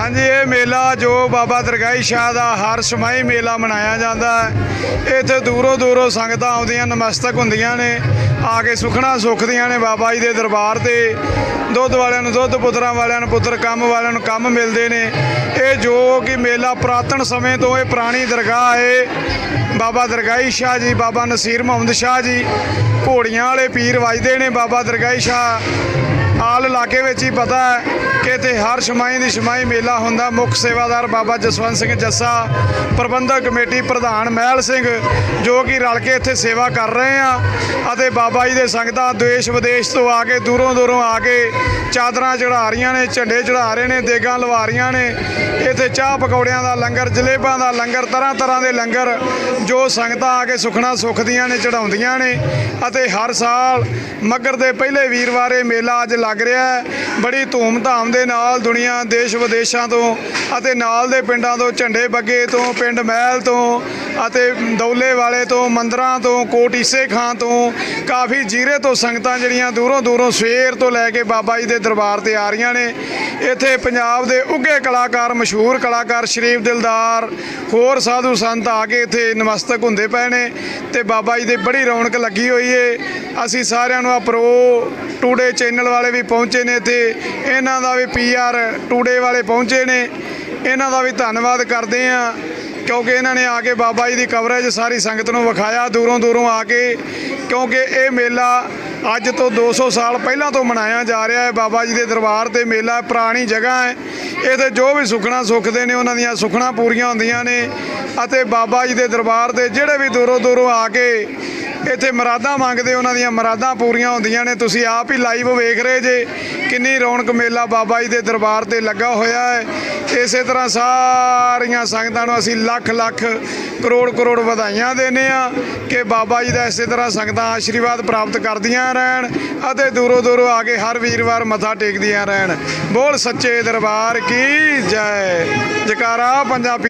ਹਾਂਜੀ, ਇਹ ਮੇਲਾ ਜੋ ਬਾਬਾ ਦਰਗਾਹੀ ਸ਼ਾਹ ਦਾ ਹਰ ਸਮਾਈ ਮੇਲਾ ਮਨਾਇਆ ਜਾਂਦਾ ਹੈ। ਇੱਥੇ ਦੂਰੋਂ ਦੂਰੋਂ ਸੰਗਤਾਂ ਆਉਂਦੀਆਂ, ਨਮਸਤਕ ਹੁੰਦੀਆਂ ਨੇ, ਆ ਕੇ ਸੁਖਣਾ ਸੁਖਦੀਆਂ ਨੇ ਬਾਬਾ ਜੀ ਦੇ ਦਰਬਾਰ ਤੇ। ਦੁੱਧ ਵਾਲਿਆਂ ਨੂੰ ਦੁੱਧ, ਪੁੱਤਰਾਂ ਵਾਲਿਆਂ ਨੂੰ ਪੁੱਤਰ, ਕੰਮ ਵਾਲਿਆਂ ਨੂੰ ਕੰਮ ਮਿਲਦੇ ਨੇ। ਇਹ ਜੋ ਕਿ ਮੇਲਾ ਪੁਰਾਤਨ ਸਮੇਂ ਤੋਂ ਇਹ ਪੁਰਾਣੀ ਦਰਗਾਹ ਹੈ। ਬਾਬਾ ਦਰਗਾਹੀ ਸ਼ਾਹ ਜੀ, ਬਾਬਾ ਨਸੀਰ ਮੁਹੰਮਦ ਸ਼ਾਹ ਜੀ, ਘੋੜੀਆਂ ਵਾਲੇ ਪੀਰ ਵੱਜਦੇ ਨੇ ਬਾਬਾ ਦਰਗਾਹੀ ਸ਼ਾਹ। ਆਲ ਇਲਾਕੇ ਵਿੱਚ ਹੀ ਪਤਾ ਹੈ ਕਿ ਇੱਥੇ ਹਰ ਛਮਾਈ ਦੀ ਛਮਾਈ ਮੇਲਾ ਹੁੰਦਾ। ਮੁੱਖ ਸੇਵਾਦਾਰ ਬਾਬਾ ਜਸਵੰਤ ਸਿੰਘ ਜੱਸਾ, ਪ੍ਰਬੰਧਕ ਕਮੇਟੀ ਪ੍ਰਧਾਨ ਮਹਿਲ ਸਿੰਘ, ਜੋ ਕਿ ਰਲ ਕੇ ਇੱਥੇ ਸੇਵਾ ਕਰ ਰਹੇ ਆ ਅਤੇ ਬਾਬਾ ਜੀ ਦੇ ਸੰਗਤਾਂ ਦੇਸ਼ ਵਿਦੇਸ਼ ਤੋਂ ਆ ਕੇ, ਦੂਰੋਂ ਦੂਰੋਂ ਆ ਕੇ ਚਾਦਰਾਂ ਚੜਾ ਰਹੀਆਂ ਨੇ, ਝੰਡੇ ਚੜਾ ਰਹੇ ਨੇ, ਦੇਗਾਂ ਲਵਾ ਰਹੀਆਂ ਨੇ। ਇੱਥੇ ਚਾਹ ਪਕੌੜਿਆਂ ਦਾ ਲੰਗਰ, ਜਲੇਬਾਂ ਦਾ ਲੰਗਰ, ਤਰ੍ਹਾਂ ਤਰ੍ਹਾਂ ਦੇ ਲੰਗਰ ਜੋ ਸੰਗਤਾਂ ਆ ਕੇ ਸੁਖਣਾ ਸੁਖਦੀਆਂ ਨੇ ਚੜਾਉਂਦੀਆਂ ਨੇ ਅਤੇ ਹਰ ਸਾਲ ਮੱਗਰ ਦੇ ਪਹਿਲੇ ਵੀਰਵਾਰ ਇਹ ਮੇਲਾ ਅੱਜ ਲੱਗ ਰਿਹਾ ਬੜੀ ਧੂਮ-ਧਾਮ ਦੇ ਨਾਲ ਦੁਨੀਆ ਦੇਸ਼ ਵਿਦੇਸ਼ਾਂ ਤੋਂ ਅਤੇ ਨਾਲ ਦੇ ਪਿੰਡਾਂ ਤੋਂ ਝੰਡੇ ਬੱਗੇ ਤੋਂ, ਪਿੰਡ ਮਹਿਲ ਤੋਂ ਅਤੇ ਦੌਲੇ ਵਾਲੇ ਤੋਂ, ਮੰਦਰਾਂ ਤੋਂ, ਕੋਟ ਈਸੇ ਖਾਂ ਤੋਂ, ਕਾਫੀ ਜੀਰੇ ਤੋਂ ਸੰਗਤਾਂ ਜਿਹੜੀਆਂ ਦੂਰੋਂ ਦੂਰੋਂ ਸਵੇਰ ਤੋਂ ਲੈ ਕੇ ਬਾਬਾ ਜੀ ਦੇ ਦਰਬਾਰ ਤੇ ਆ ਰਹੀਆਂ ਨੇ। ਇੱਥੇ ਪੰਜਾਬ ਦੇ ਉੱਘੇ ਕਲਾਕਾਰ, ਮਸ਼ਹੂਰ ਕਲਾਕਾਰ ਸ਼ਰੀਫ ਦਿਲਦਾਰ, ਹੋਰ ਸਾਧੂ ਸੰਤ ਆ ਕੇ ਇੱਥੇ ਨਮਸਤਕ ਹੁੰਦੇ ਪਏ ਨੇ ਤੇ ਬਾਬਾ ਜੀ ਦੇ ਬੜੀ ਰੌਣਕ ਲੱਗੀ ਹੋਈ ਏ। ਅਸੀਂ ਸਾਰਿਆਂ ਨੂੰ ਆ ਪ੍ਰੋ ਟੂਡੇ ਚੈਨਲ ਵਾਲੇ ਵੀ ਪਹੁੰਚੇ ਨੇ ਇੱਥੇ ਇਹਨਾਂ ਦਾ ਵੀ ਪੀਆਰ ਟੂਡੇ ਵਾਲੇ ਪਹੁੰਚੇ ਨੇ। ਇਹਨਾਂ ਦਾ ਵੀ ਧੰਨਵਾਦ ਕਰਦੇ ਆ ਕਿਉਂਕਿ ਇਹਨਾਂ ਨੇ ਆ ਕੇ ਬਾਬਾ ਜੀ ਦੀ ਕਵਰੇਜ ਸਾਰੀ ਸੰਗਤ ਨੂੰ ਵਿਖਾਇਆ, ਦੂਰੋਂ ਦੂਰੋਂ ਆ ਕੇ, ਕਿਉਂਕਿ ਇਹ ਮੇਲਾ ਅੱਜ ਤੋਂ 200 ਸਾਲ ਪਹਿਲਾਂ ਤੋਂ ਮਨਾਇਆ ਜਾ ਰਿਹਾ ਹੈ। ਬਾਬਾ ਜੀ ਦੇ ਦਰਬਾਰ ਤੇ ਮੇਲਾ ਪੁਰਾਣੀ ਜਗ੍ਹਾ ਹੈ। ਇਹਦੇ ਜੋ ਵੀ ਸੁਖਣਾ ਸੁਖਦੇ ਨੇ, ਉਹਨਾਂ ਦੀਆਂ ਸੁਖਣਾ ਪੂਰੀਆਂ ਹੁੰਦੀਆਂ ਨੇ। ਅਤੇ ਬਾਬਾ ਜੀ ਦੇ ਦਰਬਾਰ ਤੇ ਜਿਹੜੇ ਵੀ ਦੂਰੋਂ ਦੂਰੋਂ ਆ ਕੇ ਇੱਥੇ ਮਰਾਦਾਂ ਮੰਗਦੇ, ਉਹਨਾਂ ਦੀਆਂ ਮਰਾਦਾਂ ਪੂਰੀਆਂ ਹੁੰਦੀਆਂ ਨੇ। ਤੁਸੀਂ ਆਪ ਹੀ ਲਾਈਵ ਵੇਖ ਰਹੇ ਜੇ ਕਿੰਨੀ ਰੌਣਕ ਮੇਲਾ ਬਾਬਾ ਜੀ ਦੇ ਦਰਬਾਰ ਤੇ ਲੱਗਾ ਹੋਇਆ ਹੈ। ਇਸੇ ਤਰ੍ਹਾਂ ਸਾਰੀਆਂ ਸੰਗਤਾਂ ਨੂੰ ਅਸੀਂ ਲੱਖ ਲੱਖ ਕਰੋੜ ਕਰੋੜ ਵਧਾਈਆਂ ਦਿੰਦੇ ਆ ਕਿ ਬਾਬਾ ਜੀ ਦਾ ਇਸੇ ਤਰ੍ਹਾਂ ਸੰਗਤਾਂ ਆਸ਼ੀਰਵਾਦ ਪ੍ਰਾਪਤ ਕਰਦੀਆਂ ਰਹਿਣ ਅਤੇ ਦੂਰੋਂ ਦੂਰੋਂ ਆ ਕੇ ਹਰ ਵੀਰਵਾਰ ਮੱਥਾ ਟੇਕਦੀਆਂ ਰਹਿਣ। ਬੋਲ ਸੱਚੇ ਦਰਬਾਰ ਕੀ ਜੈ। ਜਕਾਰਾ ਪੰਜਾਬੀ